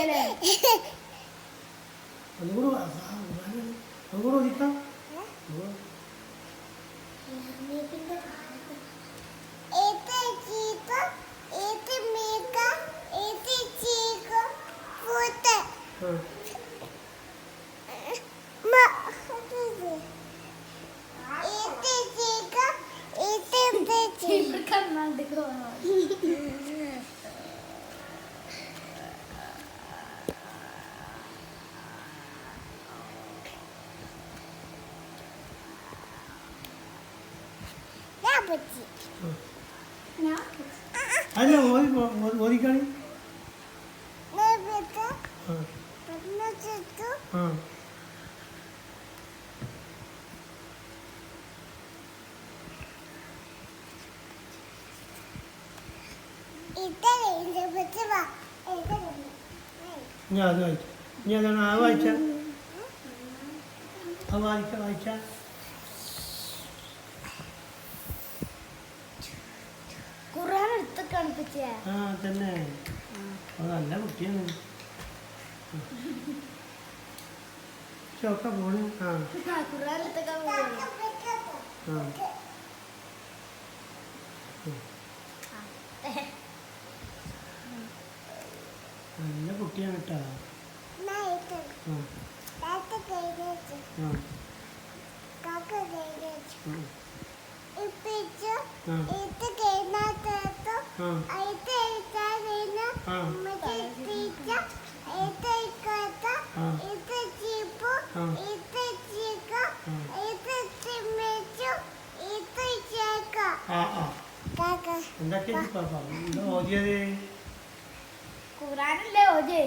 കാണാൻ അറിയല്ലേ ഒന്നും കൂടെ അല്ല ഓദിക്കാണി ആ. ഞാൻ അത് വായിക്കാം. ഇനി അതാണ് ആ വായിച്ച ആ വായിച്ച വായിച്ച ആ തന്നെ. നല്ല കുട്ടിയാണ്. ഒക്കെ പോണ്? ആ. നല്ല കുട്ടിയാണ് കേട്ടോ ആ. ആ. എന്തൊക്കെ ഖുർആനല്ലേ ഓജേ